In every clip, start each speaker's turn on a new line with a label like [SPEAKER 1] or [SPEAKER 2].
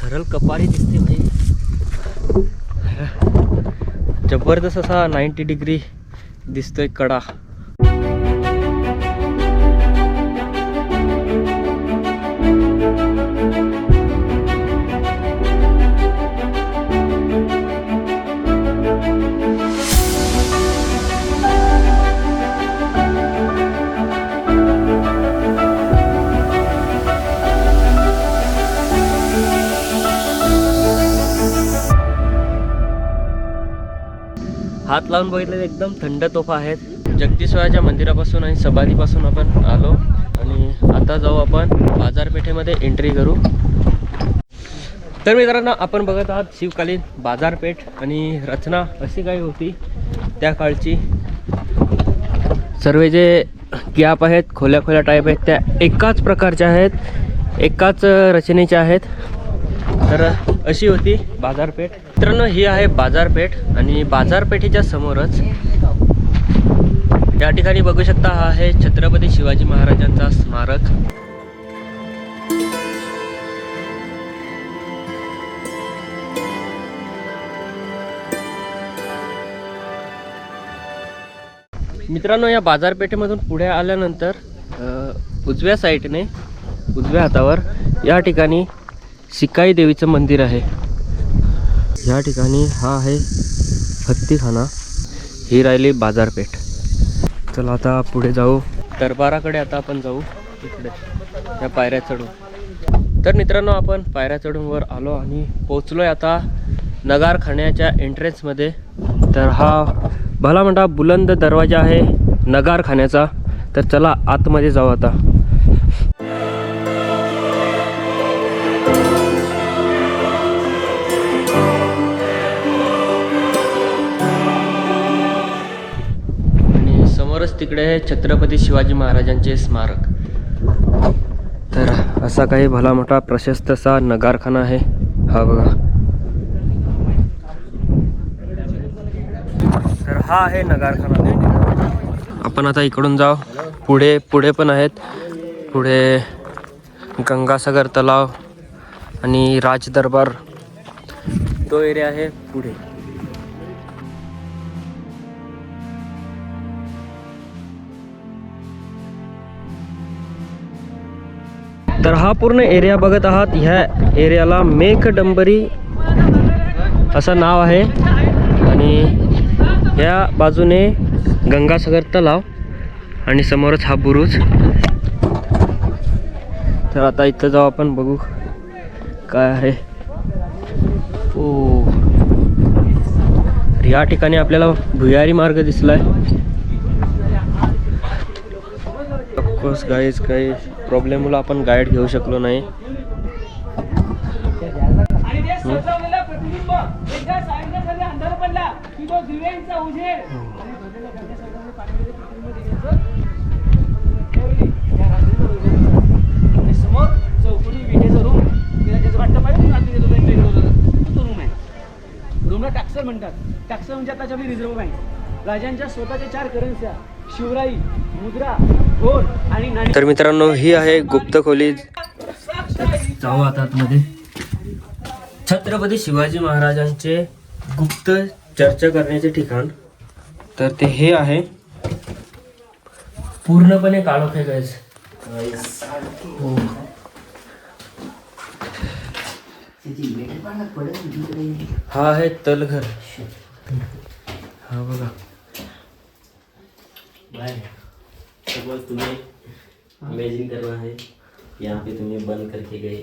[SPEAKER 1] सरळ कपारी दिसते म्हणजे. जबरदस्त असा नाईंटी डिग्री दिसतोय कडा. लावून बघितलं तर एकदम थंड तोफा आहेत. जगदीश्वराच्या मंदिरापासून आणि समाधीपासून आपण आलो आणि आता जाऊ आपण बाजारपेठेमध्ये एंट्री करू. तर मित्रांनो आपण बघत आहात शिवकालीन बाजारपेठ आणि रचना अशी काही होती त्या काळची. सर्व जे गॅप आहेत खोल्या खोल्या टाईप आहेत त्या एकाच प्रकारच्या आहेत एकाच रचनेच्या आहेत. तर अशी होती बाजारपेठ. मित्रांनो ही आहे बाजारपेठ आणि बाजारपेठेच्या समोरच या ठिकाणी बघू शकता हा आहे छत्रपती शिवाजी महाराजांचा स्मारक. मित्रांनो या बाजारपेठेमधून पुढे आल्यानंतर उजव्या साईडने उजव्या हातावर या ठिकाणी सिकाई देवीचं मंदिर आहे. या ठिकाणी हा आहे हत्तीखाना ही राहिली बाजारपेठ. चला आता पुढे जाऊ. दरबाराकडे आता आपण जाऊ. इकडे. या पायऱ्या चढून. तर मित्रांनो आपण पायऱ्या चढून वर आलो आणि पोचलोय आता नगारखान्याच्या एंट्रन्समध्ये तर हा भला म्हणता बुलंद दरवाजा आहे नगारखान्याचा. तर चला आतमध्ये जाऊ आता. समोरच तिकडे आहे छत्रपती शिवाजी महाराजांचे स्मारक. तर असा काही भला मोठा प्रशस्त असा नगारखाना आहे. हा बघा. तर हा आहे नगारखाना. आपण आता इकडून जाऊ. पुढे पुढे पण आहेत. पुढे गंगासागर तलाव आणि राजदरबार. तो एरिया आहे पुढे. तर हा पूर्ण एरिया बघत आहात. ह्या एरियाला मेघडंबरी असं नाव आहे. आणि या बाजूने गंगासागर तलाव आणि समोरच हा बुरुज. तर आता इथं जाऊ आपण बघू काय आहे. ओ. या ठिकाणी आपल्याला भुयारी मार्ग दिसलाय. ऑफकोर्स गाईज काही प्रॉब्लेममुळे आपण गाईड घेऊ शकलो नाही.
[SPEAKER 2] त्याचं वाटतं पाहिजे रात्री रूमला टॅक्सर म्हणतात. टॅक्सर म्हणजे आता आपली रिझर्व्ह बँक राजांच्या स्वतःच्या चार करन्स्या शिवराई मुद्रा
[SPEAKER 1] तर मित्रांनो ही आहे गुप्त खोली. जाऊ आता आतमध्ये. छत्रपती शिवाजी महाराजांचे गुप्त चर्चा करण्याचे ठिकाण. तर ते हे आहे. पूर्णपणे काळोख गायच हो. हा आहे तलघर. हा बघा.
[SPEAKER 3] सपोज तुम्हें इमेजिन करना है यहाँ पे तुम्हें बंद करके गए.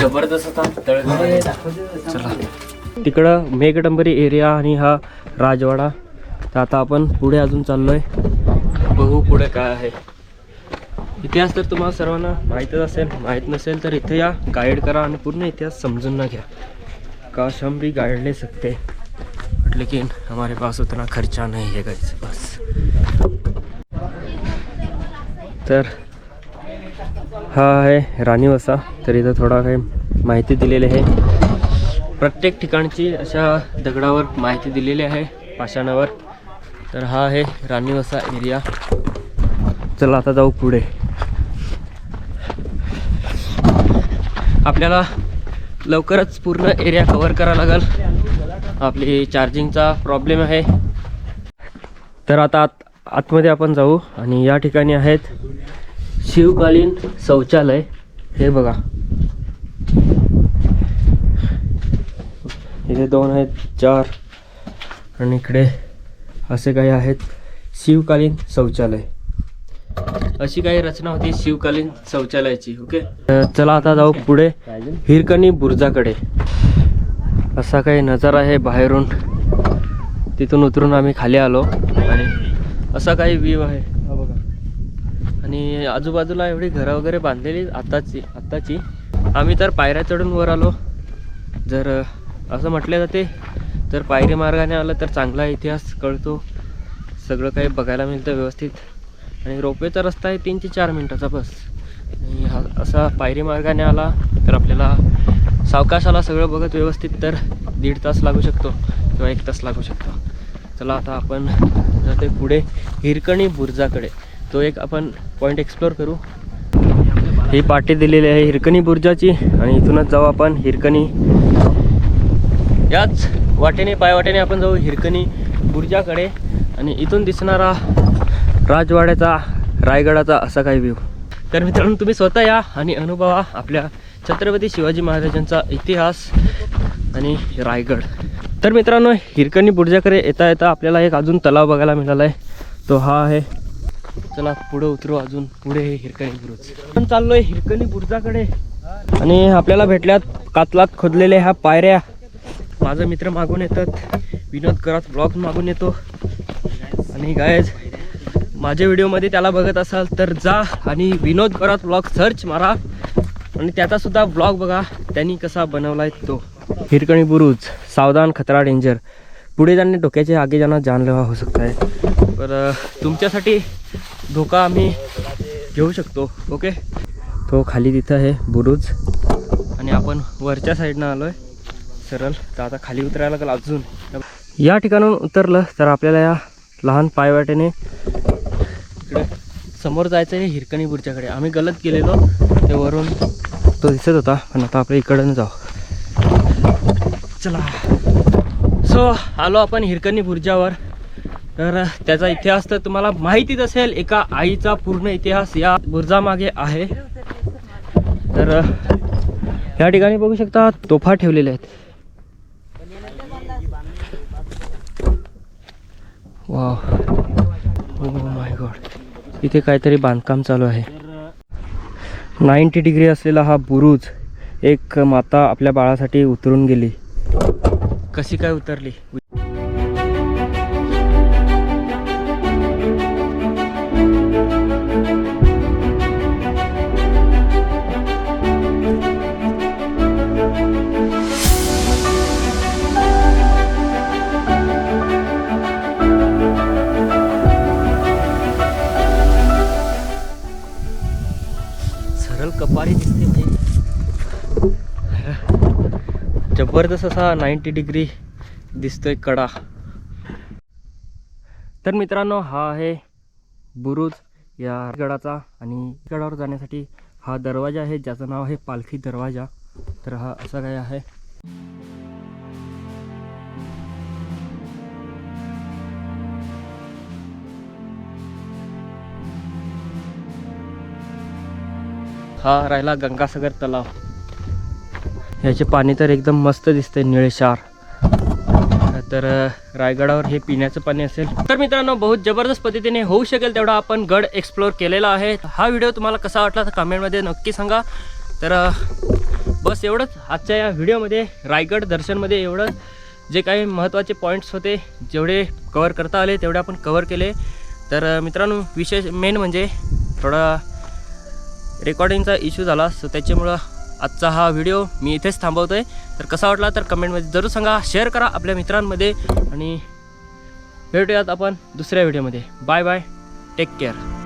[SPEAKER 1] जबरदस्त चला. तिकडं मेघडंबरी एरिया आणि हा राजवाडा. तर आता आपण पुढे अजून चाललोय. बघू पुढे काय आहे. इतिहास तर तुम्हाला सर्वांना माहीतच असेल माहीत नसेल तर इथे या गाईड करा आणि पूर्ण इतिहास समजून ना घ्या. काश हम भी गाइड ले सकते. लेकिन हमारे पास उतना खर्चा नाही है गाईच बस. तर हा आहे राणी वसा तर इथं थोडा काही माहिती दिलेली आहे. प्रत्येक ठिकाणची अशा दगडावर माहिती दिलेली आहे पाषाणावर. तर हा आहे राणीवसा एरिया चला आता जाऊ पुढे. आपल्याला लवकरच पूर्ण एरिया कवर करावा लागेल. आपली चार्जिंगचा प्रॉब्लेम आहे. तर आता आत आतमध्ये आपण जाऊ आणि या ठिकाणी आहेत शिवकालीन शौचालय. हे बघा. इथे दोन आहेत चार. आणि इकडे असे काही आहेत शिवकालीन शौचालय. अशी काही रचना होती शिवकालीन शौचालयाची ओके चला आता जाऊ पुढे. हिरकणी बुर्जाकडे. असा काही नजारा आहे बाहेरून. तिथून उतरून आम्ही खाली आलो आणि असा काही व्ह्यू आहे. हा बघा. आणि आजूबाजूला एवढी घरं वगैरे बांधलेली आत्ताची आत्ताची. आम्ही तर पायऱ्या चढून वर आलो. जर असं म्हटले जाते जर पायरी मार्गाने आलं तर चांगला इतिहास कळतो. सगळं काही बघायला मिळतं व्यवस्थित. आणि रोपवेचा रस्ता आहे तीन ते चार मिनटाचा बस. आणि हा असा पायरी मार्गाने आला तर आपल्याला सावकाशाला सगळं बघत व्यवस्थित तर दीड तास लागू शकतो किंवा एक तास लागू शकतो. चला आता आपण जाते पुढे हिरकणी बुर्जाकडे. तो एक आपण पॉईंट एक्सप्लोर करू. ही पाटी दिलेली आहे हिरकणी बुर्जाची आणि इथूनच जाऊ आपण हिरकणी. याच वाटेने पायवाटेने आपण जाऊ हिरकणी बुर्जाकडे. आणि इथून दिसणारा राजवाड्याचा रायगडाचा असा काही व्ह्यू तर मित्रांनो तुम्ही स्वतः या आणि अनुभवा आपल्या छत्रपती शिवाजी महाराजांचा इतिहास आणि रायगड. तर मित्रांनो हिरकणी बुर्जाकडे येता येता आपल्याला एक अजून तलाव बघायला मिळाला आहे. तो हा आहे. चला पुढे उतरू अजून. पुढे हे हिरकणी बुरुज. आपण चाललोय हिरकणी बुर्जाकडे. आणि आपल्याला भेटल्यात कातलात खोदलेल्या ह्या पायऱ्या. माझा मित्र मागून येतात. विनोद करत ब्लॉग मागून येतो. आणि गायज माझ्या व्हिडिओमध्ये त्याला बघत असाल तर जा आणि विनोद करत ब्लॉग सर्च मारा. आणि त्याचासुद्धा ब्लॉग बघा. त्यांनी कसा बनवला आहे तो. हिरकणी बुरुज सावधान खतरा डेंजर पुढे जाणे डोक्याचे आगे जाणं जानलेवा होऊ शकत आहे. तर तुमच्यासाठी धोका आम्ही घेऊ शकतो. ओके? तो खाली तिथं आहे बुरुज. आणि आपण वरच्या साईडनं आलो आहे सरळ. तर आता खाली उतरायला लागेल अजून. या ठिकाणून उतरलं तर आपल्याला या लहान पायवाटेने इकडे. समोर जायचं आहे हिरकणी बुरच्याकडे आम्ही गलत गेलेलो ते वरून तो दिसत होता पण आता आपल्या इकडनं जाऊ. चला. सो आलो आपण हिरकणी बुर्जावर तर त्याचा इतिहास तर तुम्हाला माहितीच असेल एका आईचा पूर्ण इतिहास या बुर्जामागे आहे. तर या ठिकाणी बघू शकता तोफा ठेवलेल्या आहेत. वा इथे काहीतरी बांधकाम चालू आहे. नाईंटी डिग्री असलेला हा बुरुज एक माता आपल्या बाळासाठी उतरून गेली. कशी काय उतरली? सरळ दिसते म्हणजे. जबरदस्त असा नाईंटी डिग्री दिसतोय कडा. तर मित्रांनो हा आहे बुरुज या गडाचा आणि गडावर जाण्यासाठी हा दरवाजा आहे ज्याचं नाव आहे पालखी दरवाजा. तर हा असा काय आहे? हा राहिला गंगासागर तलाव. याचे पाणी तर एकदम मस्त दिसतंय निळेशार तर रायगडावर हे पिण्याचं पाणी असेल. तर मित्रांनो बहुत जबरदस्त पद्धतीने होऊ शकेल तेवढा आपण गड एक्सप्लोअर केलेला आहे. हा व्हिडिओ तुम्हाला कसा वाटला तर कमेंटमध्ये नक्की सांगा. तर बस एवढंच. आजच्या या व्हिडिओमध्ये रायगड दर्शनमध्ये एवढंच. जे काही महत्त्वाचे पॉईंट्स होते जेवढे कवर करता आले तेवढे आपण कवर केले. तर मित्रांनो विशेष मेन म्हणजे थोडा रेकॉर्डिंगचा इश्यू झाला सो त्याच्यामुळं आजचा हा व्हिडिओ मी इथेच थांबवतो आहे तर कसा वाटला तर कमेंटमध्ये जरूर सांगा शेअर करा आपल्या मित्रांमध्ये आणि भेटूयात आपण दुसऱ्या व्हिडिओमध्ये बाय बाय टेक केअर